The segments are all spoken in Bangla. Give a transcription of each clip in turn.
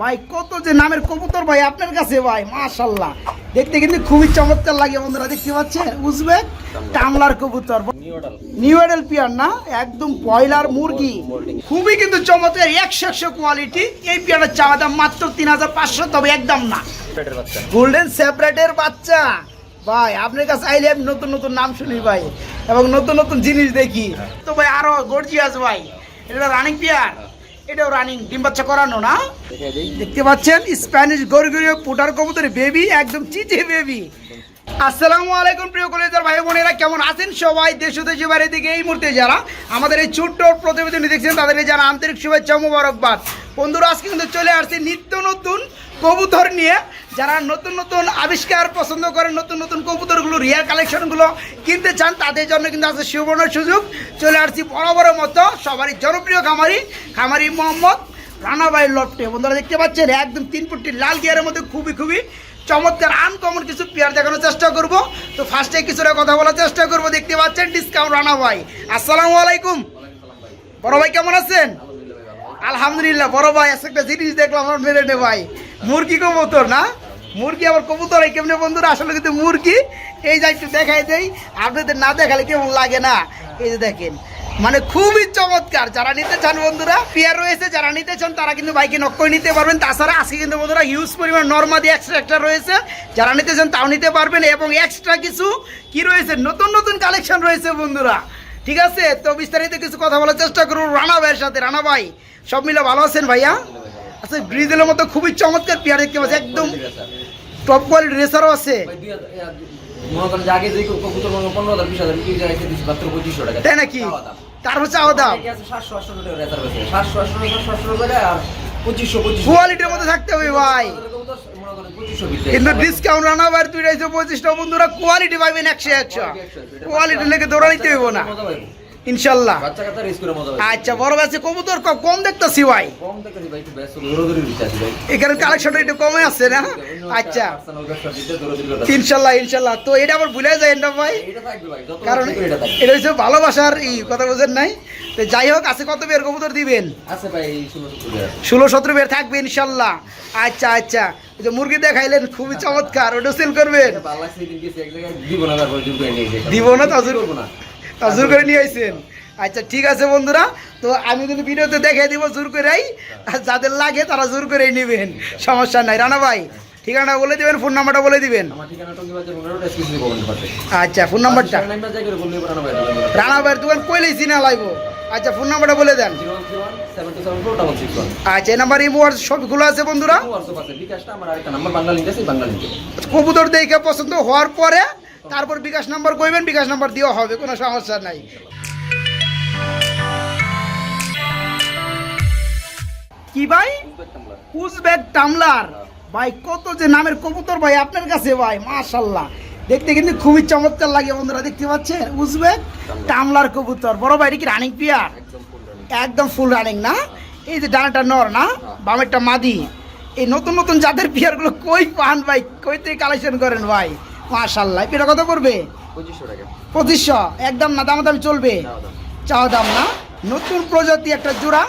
ভাই, কত যে নামের কবুতর ভাই আপনার কাছে ভাই মাশাল্লাহ দেখতে কিন্তু খুবই চমৎকার লাগে বন্ধুরা, দেখতে পাচ্ছেন? উজবেক টামলার কবুতর। নিউ এডেল পিয়ার না? একদম ব্রয়লার মুরগি। খুবই কিন্তু চমৎকার, একশো একশো কোয়ালিটি এই পিয়ারটার চাওয়া দাম মাত্র তিন হাজার পাঁচশো, তবে একদম না। গোল্ডেন সেপারেটের বাচ্চা। ভাই, আপনার কাছে আইলে আমি নতুন নতুন নাম শুনি ভাই, এবং নতুন নতুন জিনিস দেখি। তো ভাই, আরও গর্জিয়াস ভাই। এটা রানিং পিয়ার এটাও রানিং ডিম বাচ্চা করানো না? দেখতে পাচ্ছেন স্প্যানিশ গরগরীয় পোটার কবুতরের বেবি একদম চিচে বেবি আসসালামু আলাইকুম প্রিয় কলেজার ভাই বোনেরা কেমন আছেন সবাই? দেশ দেশে বাইরে থেকে এই মুহূর্তে যারা আমাদের এই ছোট্ট প্রতিবেদনী দেখছেন তাদেরকে যারা আন্তরিক শুভেচ্ছা মোবারকবাদ। বন্ধুরা আজকে কিন্তু চলে আসছে নিত্য নতুন কবুতর নিয়ে যারা নতুন নতুন আবিষ্কার পছন্দ করেন নতুন নতুন কবুতরগুলো রিয়ার কালেকশনগুলো কিনতে চান, তাদের জন্য কিন্তু আছে সুবর্ণ সুযোগ। চলে আসছি বড় বড় মতো, সবারই জনপ্রিয় খামারি খামারি মোহাম্মদ রানাবাই লটে বন্ধুরা দেখতে পাচ্ছেন, একদম তিন ফুটটি লাল গিয়ারের মধ্যে খুবই খুবই চমৎকার আনকমন কিছু পেয়ার দেখানোর চেষ্টা করব। তো ফার্স্টে কিছুটা কথা বলার চেষ্টা করব, দেখতে পাচ্ছেন ডিসকাউন্ট রানা ভাই আসসালামু আলাইকুম। বড় ভাই কেমন আছেন? আলহামদুলিল্লাহ, বড় ভাই, আজকে একটা জিনিস দেখলাম, আমার মেরে নে ভাই। মুরগি কবুতর, না? মুরগি আবার কবুতর, এই কেমনে বন্ধুরা? আসলে কিন্তু মুরগি, এই যা একটু দেখাই দেই, আপনাদের না দেখালে কেমন লাগে না? এই যে দেখেন মানে খুবই চমৎকার। যারা নিতে চান বন্ধুরা, পেয়ার রয়েছে, যারা নিতে চান, তারা কিন্তু বাইকে নক্কই নিতে পারবেন। তাছাড়া আজকে কিন্তু বন্ধুরা হিউজ পরিমাণ নর্মাদি এক্সট্রা একটা রয়েছে। যারা নিতে চান, তাও নিতে পারবেন। এবং এক্সট্রা কিছু কি রয়েছে? নতুন নতুন কালেকশন রয়েছে বন্ধুরা। ঠিক আছে? তো বিস্তারিত কিছু কথা বলার চেষ্টা করুন রানা ভাইয়ের সাথে। রানা ভাই সব মিলে ভালো আছেন ভাইয়া? আচ্ছা ব্রিজের মতো খুবই চমৎকার পেয়ার দেখতে পাচ্ছি একদম টপ কোয়ালিটি রেসারও আছে। তাই নাকি? তার হচ্ছে পঁচিশশো কোয়ালিটির মধ্যে থাকতে হবে ভাই কবুতর মনে করেন পঁচিশশো বিক্রি কিন্তু ডিসকাউন্ট রানা ভাইয়ের দুইটা হচ্ছে পঁচিশটা বন্ধুরা কোয়ালিটি পাইবেন একশো একশো। কোয়ালিটি লেগে দৌড়া নিতে হইব না। ইনশাল্লাহ। আচ্ছা বড় ব্যাচে কবুতর ক- কম দেখতেছি ভাই। ভাই ভাই এখানে কালেকশনটা একটু কমে আছে না? আচ্ছা। ইনশাল্লাহ ইনশাল্লাহ। তো এটা আবার ভুলে যায় না ভাই। ভাই কারণ এটা থাকবে। এটা হচ্ছে ভালোবাসার ই কথা বোঝেন নাই? তো যাই হোক আছে কত বের? কবুতর দিবেন? আছে ভাই ষোলো সতেরো বের। থাকবে ইনশাল্লাহ। আচ্ছা আচ্ছা। যে মুরগি দেখাইলেন খুবই চমৎকার। ওটা সেল করবেন? দিব না জোর তো জোর- করে নিয়ে আইছেন। আচ্ছা ঠিক আছে বন্ধুরা। তো আমি কিন্তু ভিডিওতে দেখাই দিব জোর করেই যাদের লাগে তারা জোর করেই নেবেন। সমস্যা নাই। রানা ভাই ঠিকানা বলে দিবেন ফোন নাম্বারটা বলে দিবেন? আচ্ছা ফোন নাম্বারটা রানা ভাইয়ের দোকান কইলেই চিনা লাগবো। আচ্ছা ফোন নাম্বারটা বলে দেন। আচ্ছা এই নাম্বার ইমো সব আছে বন্ধুরা? কবুতর দেখে পছন্দ হওয়ার পরে তারপর বিকাশ নাম্বার কইবেন, বিকাশ নাম্বার দেওয়া হবে, কোনো সমস্যা নাই। কি ভাই? উজবেক টামলার। ভাই, কত যে নামের কবুতর ভাই আপনার কাছে ভাই, মাশাল্লাহ। দেখতে কিন্তু খুবই চমৎকার লাগে বন্ধুরা দেখতে পাচ্ছেন? উজবেক টামলার কবুতর। বড় ভাই কি রানিং পিয়ার একদম ফুল রানিং না? এই যে ডানাটা নর না? বামেরটা মাদি। এই নতুন নতুন জাতের পিয়ারগুলো কই পান ভাই? কই থেকে কালেকশন করেন ভাই? মাশাল্লাহ এটা কত করবে পঁচিশশো একদম না দাম দামাদামি চলবে? চাওয়া দাম। না? নতুন প্রজাতি একটা জোড়া।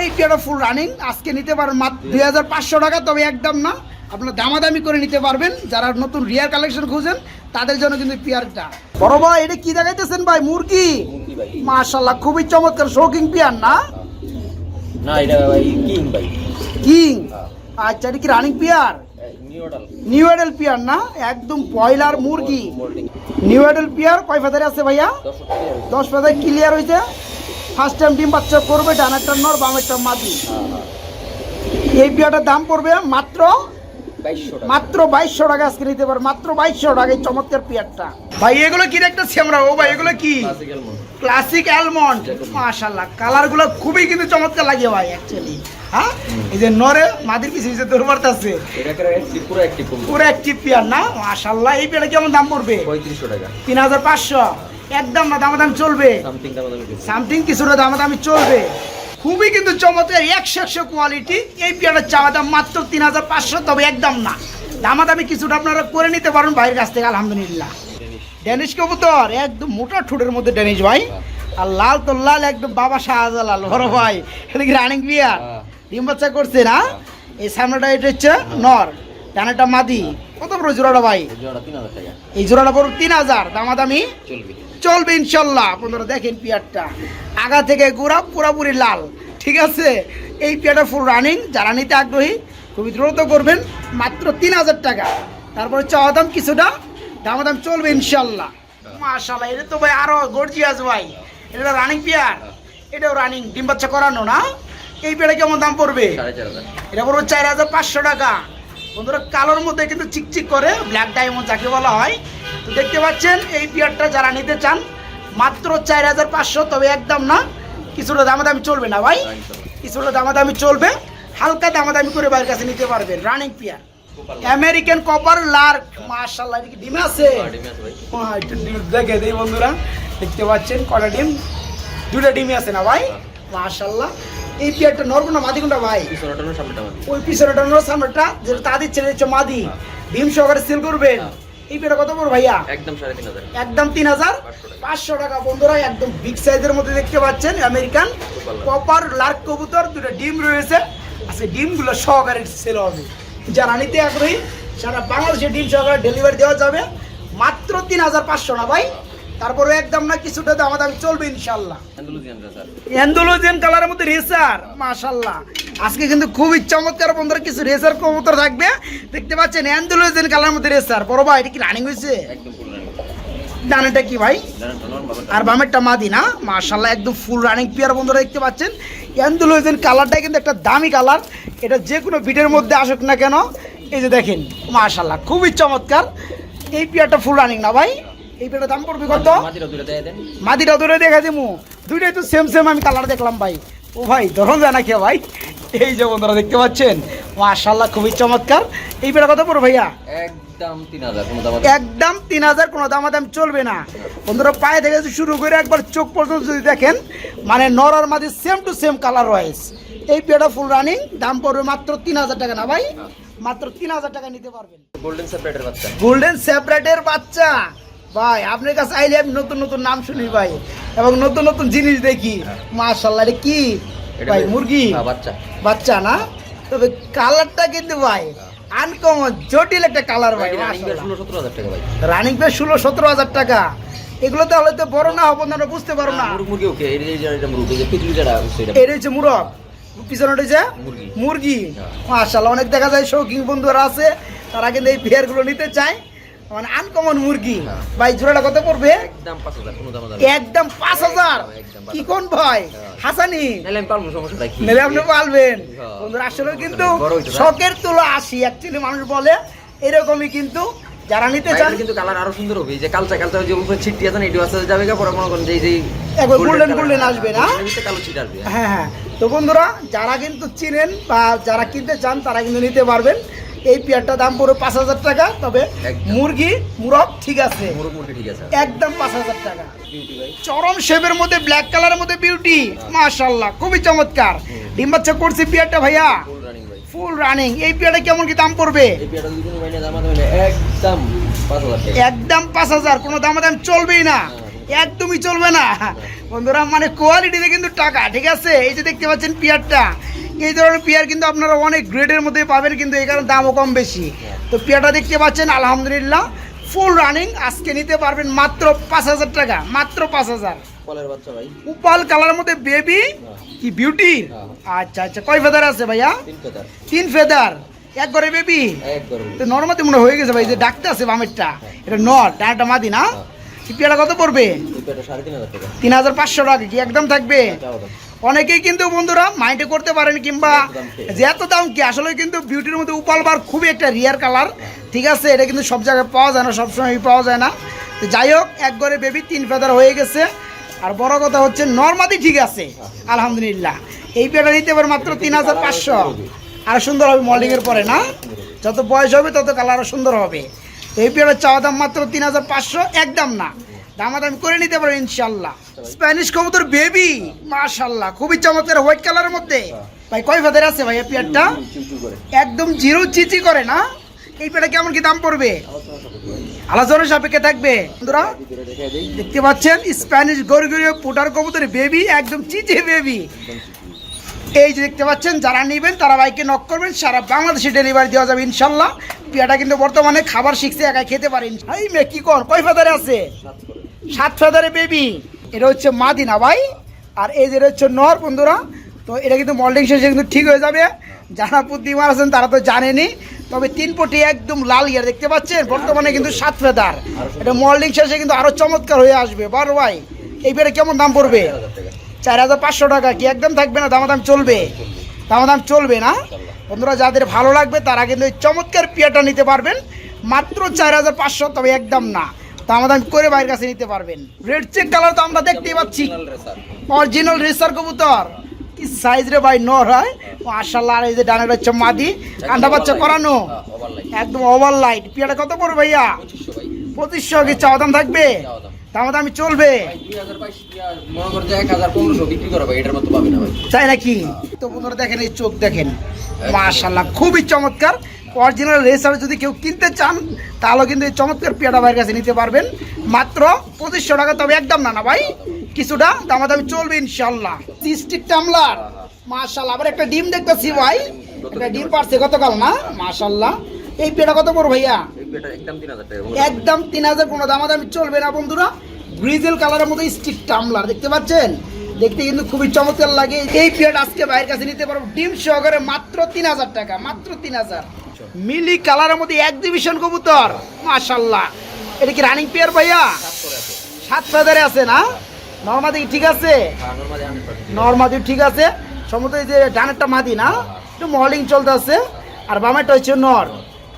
এই পেয়ারটা ফুল রানিং আজকে নিতে পারেন মাত্র দুই হাজার পাঁচশো টাকা তবে একদম না? আপনার দামাদামি করে নিতে পারবেন। যারা নতুন রিয়ার কালেকশন খুঁজেন তাদের জন্য কিন্তু পেয়ারটা। বড় ভাই এটা কি দেখাইতেছেন ভাই? মুরগি? মাশাল্লাহ খুবই চমৎকার শৌকিং পেয়ার না? না এটা ভাই কিং ভাই। কিং? আচ্ছা এটা কি রানিং পেয়ার? নিউ অর্ডার এডেল পেয়ার না? একদম মুরগি। নিউ এডেল পেয়ার কয় ফেদারে আছে ভাইয়া? দশ ক্লিয়ার হয়েছে ফার্স্ট টাইম ডিম বাচ্চা করবে ডানারটা নর বামেরটা মাদি। এই পেয়ারটার দাম পড়বে মাত্র মাত্র বাইশশো টাকা আজকে নিতে পারবে মাত্র বাইশশো টাকা এই চমৎকার পেয়ারটা। ভাই এগুলো কি দেখতেছি আমরা? ও ভাই এগুলো কি? ক্লাসিক অ্যালমন্ড মাশাল্লাহ কালারগুলো খুবই কিন্তু চমৎকার লাগে ভাই অ্যাকচুয়ালি হ্যাঁ? এই যে নরে মাদির পিছিয়ে পুরো পুরো পেয়ার না? মাশাল্লাহ এই কেমন দাম পড়বে? পঁয়ত্রিশশো টাকা। তিন হাজার পাঁচশো। একদম না দামাদাম চলবে। সামথিং দাম দামি সামথিং কিছুটা দামাদামি চলবে। খুবই কিন্তু চমৎকার একশো একশো কোয়ালিটি এই পেয়ারের চাওয়া দাম মাত্র তিন হাজার পাঁচশো তবে একদম না। দামাদামি কিছুটা আপনারা করে নিতে পারেন ভাইয়ের কাছ থেকে আলহামদুলিল্লাহ। ড্যানিশ কবুতর একদম মোটা ঠোঁটের মধ্যে ড্যানিশ ভাই। আর লাল তো লাল একদম বাবা শাহজালাল বড় ভাই। এটা কি রানিং বিয়ার। ডিম বাচ্চা করছে না? এই সামনেটা এটা হচ্ছে নর ডানাটা মাদি। কত বড় জোড়াটা ভাই? এই জোড়াটা পড়ো তিন হাজার দামাদামি? চলবে। চলবে ইনশাল্লাহ। আপনারা দেখেন পেয়ারটা। আগা থেকে গোড়া পুরাপুরি লাল। ঠিক আছে? এই পেয়ারটা ফুল রানিং যারা নিতে আগ্রহী খুবই দ্রুত করবেন। মাত্র তিন হাজার টাকা। তারপরে চাওয়া দাম কিছুটা। দামা দাম চলবে ইনশাল্লাহ। মাশাল্লাহ এটা তো ভাই আরও গর্জিয়াস ভাই। এটা রানিং পেয়ার। এটাও রানিং ডিম বাচ্চা করানো না? এই পেয়ারে কেমন দাম পড়বে? এটা পড়বে চার হাজার পাঁচশো টাকা। বন্ধুরা কালোর মধ্যে কিন্তু চিকচিক করে ব্ল্যাক ডায়মন্ড যাকে বলা হয় দেখতে পাচ্ছেন এই পিয়ারটা যারা নিতে চান মাত্র চার হাজার পাঁচশো তবে একদম না কিছুটা দামাদামি চলবে না ভাই। কিছুটা দামাদামি চলবে হালকা দামাদামি করে বাইরের কাছে নিতে পারবেন running pair American copper lark কি ডিমে আছে? হ্যাঁ, ডিম দেখে দিই বন্ধুরা দেখতে পাচ্ছেন কটা ডিম? দুটা ডিমে আছে না ভাই? মাশাল্লাহ এই পিয়ারটা নরবো না মাদি কোনটা ভাই? ওই পিছনে সামনেটা যেটা তা দিচ্ছে মাদি। ডিম সহকারে সেল করবেন। হ্যাঁ। এই পেটা কত পড়ো ভাইয়া? একদম সাড়ে তিন হাজার। একদম তিন হাজার? পাঁচশো টাকা। বন্ধুরা একদম বিগ সাইজের মধ্যে দেখতে পাচ্ছেন আমেরিকান কপার লার্ক কবুতর দুটো ডিম রয়েছে। আর ডিমগুলো সহকারে সেল হবে। যারা নিতে আগ্রহী সারা বাংলাদেশে ডিম সহকারে ডেলিভারি দেওয়া যাবে। মাত্র তিন হাজার পাঁচশো না ভাই? তারপরে একদম না কিছুটা দাম দামি চলবে ইনশাল্লাহ। অ্যান্ডোলোজিয়ান কালারের মধ্যে রেসার মাশাল্লাহ। আজকে কিন্তু খুবই চমৎকার বন্ধুরা কিছু রেসার কবুতর থাকবে। দেখতে পাচ্ছেন অ্যান্ডোলোজিয়ান কালার মধ্যে রেসার বড় ভাই এটা কি রানিং হয়েছে? ডানাটা কি ভাই? আর বামেরটা মাদি না? মাশাল্লাহ একদম ফুল রানিং পিয়ার বন্ধুরা দেখতে পাচ্ছেন। অ্যান্ডোলোজিয়ান কালারটাই কিন্তু একটা দামি কালার এটা যে কোনো বিটের মধ্যে আসুক না কেন এই যে দেখেন মাশাল্লাহ খুবই চমৎকার। এই পিয়ারটা ফুল রানিং না ভাই? এই পিয়ারটার দাম পড়বে কত? মাদিটা দূরে দেখা দিমু। দুইটাই তো সেম সেম আমি কালার দেখলাম ভাই। ও ভাই ধরুন যায় না কে ভাই। এই যে বন্ধুরা দেখতে পাচ্ছেন? মাশাল্লাহ খুবই চমৎকার। এই বেড়া কত পড়ো ভাইয়া? একদম তিন হাজার কোনো দাম দামাদাম চলবে না। বন্ধুরা পায়ে থেকে শুরু করে একবার চোখ পর্যন্ত যদি দেখেন মানে নর আর মাদি সেম টু সেম কালার রয়েছে এই পেয়ারটা ফুল রানিং দাম পড়বে মাত্র তিন হাজার টাকা না ভাই? মাত্র তিন হাজার টাকা নিতে পারবেন। গোল্ডেন সেপারেটের বাচ্চা। গোল্ডেন সেপারেটের বাচ্চা। ভাই আপনার কাছে আইলে আমি নতুন নতুন নাম শুনি ভাই এবং নতুন নতুন জিনিস দেখি। মাশাল্লাহ কি? ভাই মুরগি? হ্যাঁ, বাচ্চা। বাচ্চা না? তবে কালারটা কিন্তু ভাই আনকমন জটিল একটা কালার ভাই রানিং ষোলো সতেরো হাজার টাকা ভাই? রানিং পে ষোলো সতেরো হাজার টাকা। এগুলো তাহলে তো বড় না হব না বুঝতে পারো না। মুরগ মুরগি ওকে এই যে এটা মুরগি যে পিতলি যেটা সেটা। এটা হচ্ছে মুরগ। পিছনে হচ্ছে মুরগি। মুরগি। হ্যাঁ। মাশাল্লাহ অনেক দেখা যায় শৌখিন বন্ধুরা আছে তারা কিন্তু এই পেয়ারগুলো নিতে চায়। মানে আনকমন মুরগি। ভাই জোড়াটা কত পড়বে? একদম পাঁচ হাজার কি কোন ভাই? হ্যাঁ। হাসানি? মেলে আপনি পালবেন হ্যাঁ। বন্ধুরা আসলে কিন্তু? শখের তুলো আসি অ্যাকচুয়ালি মানুষ বলে এরকমই কিন্তু যারা নিতে চান কিন্তু কালার আরও সুন্দর হবে। যে কালচা কালচা যে উপরে ছিটটি আছে না এটি আসতে যাবে গা পরে মনে করেন যে এই একবার golden হ্যাঁ, আসবে না? কালো ছিট আসবে। হ্যাঁ হ্যাঁ। তো বন্ধুরা যারা কিন্তু চিনেন বা যারা কিনতে চান তারা কিন্তু নিতে পারবেন। এই পেয়ারটা দাম পড়বে পাঁচ হাজার টাকা তবে মুরগি মুরগ ঠিক আছে। একদম পাঁচ হাজার টাকা। চরম শেপের মধ্যে ব্ল্যাক কালারের মধ্যে বিউটি মাশাল্লাহ খুবই চমৎকার। ডিম বাচ্চা করছে পেয়ারটা ভাইয়া। ফুল রানিং এই পেয়ারটা কেমন কি দাম পড়বে? একদম পাঁচ হাজার টাকা। একদম পাঁচ হাজার। কোনো দামাদাম চলবেই না। একদমই চলবে না। বন্ধুরা মানে কোয়ালিটিতে কিন্তু টাকা ঠিক আছে? এই যে দেখতে পাচ্ছেন পিয়ারটা। এই ধরনের পেয়ার কিন্তু আপনারা অনেক গ্রেডের মধ্যে পাবেন কিন্তু কারণে দামও কম বেশি। তো পিয়ারটা দেখতে পাচ্ছেন আলহামদুলিল্লাহ ফুল রানিং আজকে নিতে পারবেন মাত্র পাঁচ হাজার টাকা মাত্র পাঁচ হাজার। উপাল কালার মধ্যে বেবি কি বিউটি হ্যাঁ। আচ্ছা আচ্ছা কয় ফেদার আছে ভাইয়া? তিন ফেদার এক ঘরে বেবি তো নর্মাতে মনে হয়ে গেছে ভাই যে ডাকতে আছে বামেরটা। এটা নর ডানাটা মাদি না? কি পেয়ারা কত পড়বে? তিন হাজার পাঁচশো টাকা কি একদম থাকবে? অনেকেই কিন্তু বন্ধুরা মাইন্ডে করতে পারেন কিংবা যে এত দাম কি? আসলে কিন্তু বিউটির মধ্যে উপাল বার খুবই একটা রিয়ার কালার ঠিক আছে? এটা কিন্তু সব জায়গায় পাওয়া যায় না সবসময় পাওয়া যায় না। তো যাই হোক এক ঘরে বেবি তিন ফেদার হয়ে গেছে। আর বড় কথা হচ্ছে নর্মাদি ঠিক আছে আলহামদুলিল্লাহ। এই পেয়ারটা নিতে পারে মাত্র তিন হাজার পাঁচশো। আর সুন্দর হবে মল্ডিংয়ের পরে না? যত বয়স হবে তত কালার আরও সুন্দর হবে। তো এই পেয়ারের চাওয়া দাম মাত্র তিন হাজার পাঁচশো একদম না। দামাদামি করে নিতে পারো ইনশাল্লাহ। স্প্যানিশ কবুতর বেবি মাশাল্লাহ খুবই চমৎকার হোয়াইট কালারের মধ্যে। ভাই কয় ফেদার আছে ভাই এই পেয়ারটা একদম জিরো চিচি করে না? এই পেয়ারটা কেমন কি দাম পড়বে? আলোচনা সাপেক্ষে ভাই থাকবে। বন্ধুরা দেখতে পাচ্ছেন স্প্যানিশ গরগরীয় পুটার কবুতর বেবি একদম চিচি বেবি এই যে দেখতে পাচ্ছেন যারা নেবেন তারা বাইকে নক করবেন সারা বাংলাদেশে ডেলিভারি দেওয়া যাবে ইনশাল্লাহ। পিয়াটা কিন্তু বর্তমানে খাবার শিখছে একাই খেতে পারেন এই মেয়ে কি কর কয় ফেদারে আছে? সাত ফেদারে বেবি এটা হচ্ছে মাদিনা ভাই, আর এই যে এটা হচ্ছে নর বন্ধুরা, তো এটা কিন্তু মল্ডিং শেষে কিন্তু ঠিক হয়ে যাবে। যারা বুদ্ধিমান আছেন তারা তো জানেনি তবে তিন পটি একদম লাল ইয়ার দেখতে পাচ্ছেন, বর্তমানে কিন্তু সাত ফেদার। এটা মল্ডিং শেষে কিন্তু আরও চমৎকার হয়ে আসবে। বড় ভাই, এই পেয়ারে কেমন দাম পড়বে? চার হাজার পাঁচশো টাকা, কি একদম থাকবে না? দামাদাম চলবে। দামাদাম চলবে না? বন্ধুরা, যাদের ভালো লাগবে তারা কিন্তু চমৎকার পিয়াটা নিতে পারবেন। মাত্র চার হাজার পাঁচশো, তবে একদম না। দামাদাম করে বাইরের কাছে নিতে পারবেন। রেড চেক কালার তো আমরা দেখতেই পাচ্ছি। অরিজিনাল রেসার কবুতর। কি সাইজ রে ভাই নর হয়। মাশাল্লাহ আর এই যে ডানের হচ্ছে মাদি আন্ডা বাচ্চা করানো। হ্যাঁ, একদম ওভার লাইট পিয়াটা কত পড়বে ভাইয়া? পঁচিশশো কি চাওয়া দাম থাকবে? দাম। দামাদামি চলবে। মনে। তাই নাকি? তো বন্ধুরা দেখেন এই চোখ দেখেন। মাশাল্লাহ খুবই চমৎকার। অরিজিনাল রেসার যদি কেউ কিনতে চান তাহলে কিন্তু এই চমৎকার পেয়ারা ভাইয়ের কাছে নিতে পারবেন। মাত্র পঁচিশশো টাকা তবে একদম না না ভাই কিছুটা দামাদামি চলবে ইনশাল্লাহ সিস্টিক টামলার মাশাল্লাহ আবার একটা ডিম দেখতেছি ভাই একটা ডিম পারছে গতকাল না? মাশাল্লাহ এই পেয়ারা কত বড় ভাইয়া? একদম তিন হাজার কোনো দামাদামি চলবে না বন্ধুরা। গ্রিজেল কালারের মতো স্টিক টামলার দেখতে পাচ্ছেন? দেখতে কিন্তু খুবই চমৎকার লাগে। এই পিরিয়ড আজকে বাইরের কাছে নিতে পারব। ডিম সহকারে মাত্র তিন হাজার টাকা মাত্র তিন হাজার। মিলি কালারের মধ্যে এক্সিবিশন কবুতর। মাশাল্লাহ এটা কি রানিং পেয়ার ভাইয়া? সাত। ফেদারে আছে। না? নর্মাদি ঠিক আছে? হ্যাঁ, normally 100% নর্মাদি ঠিক আছে। সমুদ্র এই যে ডানেরটা মাদি না? একটু মলিং চলতে আছে। আর বামেরটা হচ্ছে নর।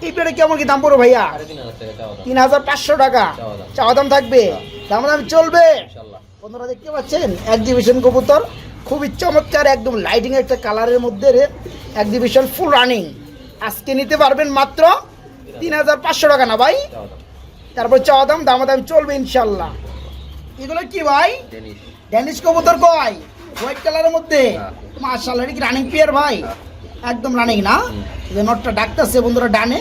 এই পেয়ারে কেমন কি দাম পড়ো ভাইয়া? তিন হাজার পাঁচশো টাকা। চাওয়া দাম। থাকবে। দাম দাম চলবে। বন্ধুরা দেখতে পাচ্ছেন? এক্সিবিশন কবুতর। খুবই চমৎকার একদম লাইটিং একটা কালারের মধ্যে রে এক্সিবিশন ফুল রানিং আজকে নিতে পারবেন মাত্র তিন হাজার পাঁচশো টাকা না ভাই? তারপর চাওয়া দাম দাম দাম চলবে ইনশাল্লাহ। এগুলো কি ভাই। ড্যানিশ কবুতর কয়? হোয়াইট কালারের মধ্যে। মাশাআল্লাহ এটা কি রানিং পিয়ার ভাই? একদম রানিং না? যে নটটা ডাকতেছে বন্ধুরা ডানে?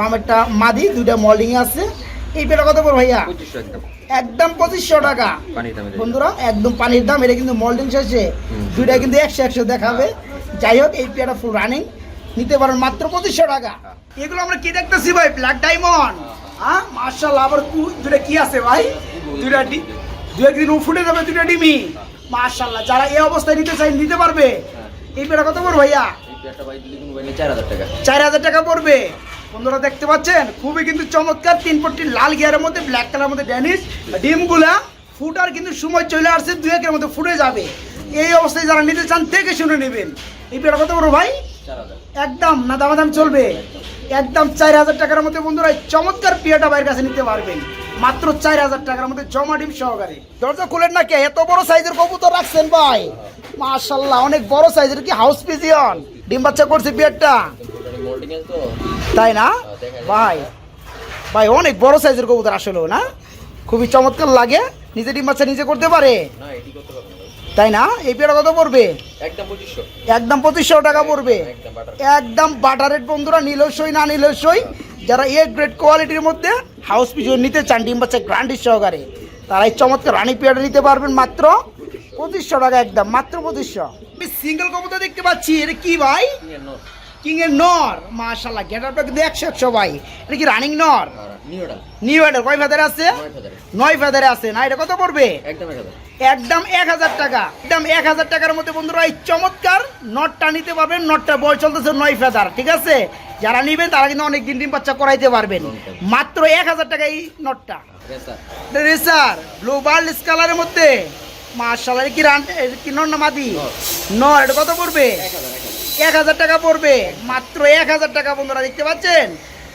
বামেরটা মাদি দুইটা মল্ডিং আছে। এই পেটা কত পড়বে ভাইয়া? একদম। পঁচিশশো টাকা। পানির দামে বন্ধুরা একদম পানির দাম এটা কিন্তু মল্ডিং শেষে। দুইটা কিন্তু একশো একশো দেখাবে। যাই হোক এই পেয়ারা ফুল রানিং নিতে পারেন মাত্র পঁচিশশো টাকা। এগুলো আমরা কি দেখতেছি ভাই? ব্ল্যাক ডায়মন্ড হ্যাঁ? মার্শাল আবার দুটা কি আছে ভাই? দুইটা ডি দু একদিন ফুটে যাবে দুটা ডিমি। মার্শাল্লাহ যারা এই অবস্থায় নিতে চাই নিতে পারবে। এই পেয়ারা কত পড়বে ভাইয়া? চার হাজার টাকা। পড়বে। বন্ধুরা দেখতে পাচ্ছেন খুবই কিন্তু চমৎকার তিন পট্টি লাল গিয়ারের মধ্যে ব্ল্যাক কালার মধ্যে ড্যানিশ ডিমগুলা ফুটার কিন্তু সময় চলে আসছে দুই একের মধ্যে ফুটে যাবে। এই অবস্থায় যারা নিতে চান থেকে শুনে নেবেন। এই পেয়ারা কত বড় ভাই। একদম না দামাদাম চলবে? একদম চার হাজার টাকার মধ্যে বন্ধুরা চমৎকার পিয়াটা বাইরের কাছে নিতে পারবেন। মাত্র চার হাজার টাকার মধ্যে জমা ডিম সহকারে। দরজা খুলেন না কে এত বড় সাইজের কবুতর রাখছেন ভাই। মাশাল্লাহ অনেক বড় সাইজের কি হাউস পিজিয়ন? ডিম বাচ্চা করছে পিয়ারটা? তাই না? ভাই ভাই অনেক বড় সাইজের কবুতর আসলেও না? খুবই চমৎকার লাগে। নিজে ডিম বাচ্চা নিজে করতে পারে। না, এটি করতে ভাই। তাই না? এই পেয়ারা কত পড়বে? একদম পঁচিশশো। টাকা পড়বে। একদম বাটারের বন্ধুরা বাটার রেট বন্ধুরা নিলসই না নিলসই যারা এ গ্রেড কোয়ালিটির মধ্যে হাউস পিছু নিতে চান ডিম বাচ্চা গ্রান্ডির সহকারে তারা এই চমৎকার রানী পেয়ারা নিতে পারবেন মাত্র পঁচিশশো টাকা একদম মাত্র পঁচিশশো। আমি সিঙ্গেল কবুতর দেখতে পাচ্ছি এটা কি ভাই? কি এর নর? মাশাল্লাহ গেটারটা কিন্তু একশো একশো ভাই এটা কি রানিং নর? নিউ এডার কয় ফেদারে আছে? নয় ফেদারে আছে। না এটা কত পড়বে? একদম এক হাজার। টাকা। একদম এক হাজার টাকার মধ্যে বন্ধুরা এই চমৎকার নটটা নিতে পারবেন। নটটা বয় চলতেছে নয় ফেদার ঠিক আছে? যারা নিবেন তারা কিন্তু অনেক দিন ডিম বাচ্চা করাইতে পারবেন। মাত্র এক হাজার টাকা এই নটটা। রেসার। ব্লু বার্লিস কালারের মধ্যে। মার্শাল কি রান কি নর না মাদি। নর। এটা কত পড়বে? এক হাজার, টাকা পড়বে। মাত্র এক হাজার টাকা বন্ধুরা দেখতে পাচ্ছেন?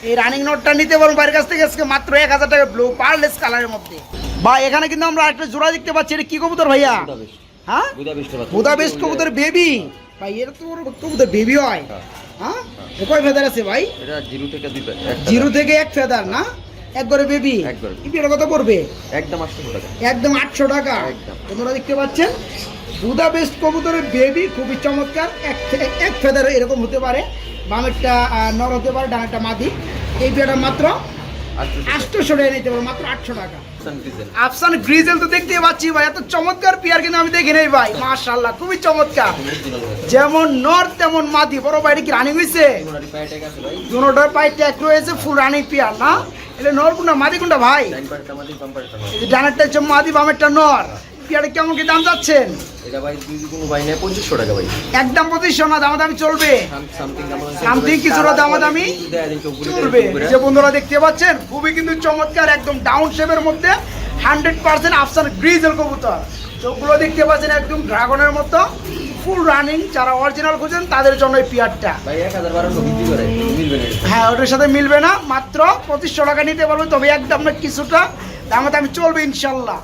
এই রানিং নোটটা নিতে পারব বাইরের কাছ থেকে আজকে মাত্র এক হাজার টাকা ব্লু পার্লেস কালারের মধ্যে। বা এখানে কিন্তু আমরা একটা জোড়া দেখতে পাচ্ছি। এটা কি কবুতর ভাইয়া। হ্যাঁ? বাচ্চা। কবুতর বেবি ভাই এর তো কবুতর বেবি হয়। হ্যাঁ। হ্যাঁ? কয় ফেদার আছে ভাই? এটা জিরো থেকে দুই জিরো থেকে এক ফেদার না? এক করে বেবি। এটা কত পড়বে? একদম আটশো টাকা। একদম আটশো টাকা। তোমরা দেখতে পাচ্ছেন? বুদা বেস্ট কবুতরের বেবি খুবই চমৎকার। এক এক ফেদার এরকম হতে পারে। বামেরটা নর হতে পারে ডানেরটা মাদি। এই পেয়ারটা মাত্র আটশো টাকা। নিতে পারো মাত্র আটশো টাকা। আফসান গ্রিজেল তো দেখতে পাচ্ছি ভাই এত চমৎকার পিয়ার কিন্তু আমি দেখি নাই ভাই মাশাল্লাহ খুবই চমৎকার। যেমন নর তেমন মাদি। বড় বাইরে কি রানিং হয়েছে দুটোটার পায়ে ট্যাগ রয়েছে ফুল রানিং পিয়ার না? এটা নর কোনটা মাদি কোনটা ভাই? ডানারটা হচ্ছে মাদি বামেরটা নর। পিয়ারে কেমন কি দাম যাচ্ছেন? এটা ভাই দুই কোনো ভাই নেই পঁচিশশো টাকা ভাই। একদম পঁচিশশো না দামাদামি চলবে? সামথিং কিছুটা দামাদামি চলবে। যে বন্ধুরা দেখতে পাচ্ছেন খুবই কিন্তু চমৎকার একদম ডাউন শেপের মধ্যে হান্ড্রেড পার্সেন্ট আফসান গ্রিজেল কবুতর। চোখগুলো দেখতে পাচ্ছেন একদম ড্রাগনের মতো ফুল রানিং যারা অরিজিনাল খুঁজেন তাদের জন্য এই পিয়ারটা হ্যাঁ ওটার সাথে মিলবে না মাত্র পঁচিশশো টাকা নিতে পারবে তবে একদম না কিছুটা দামাদামি চলবে ইনশাল্লাহ।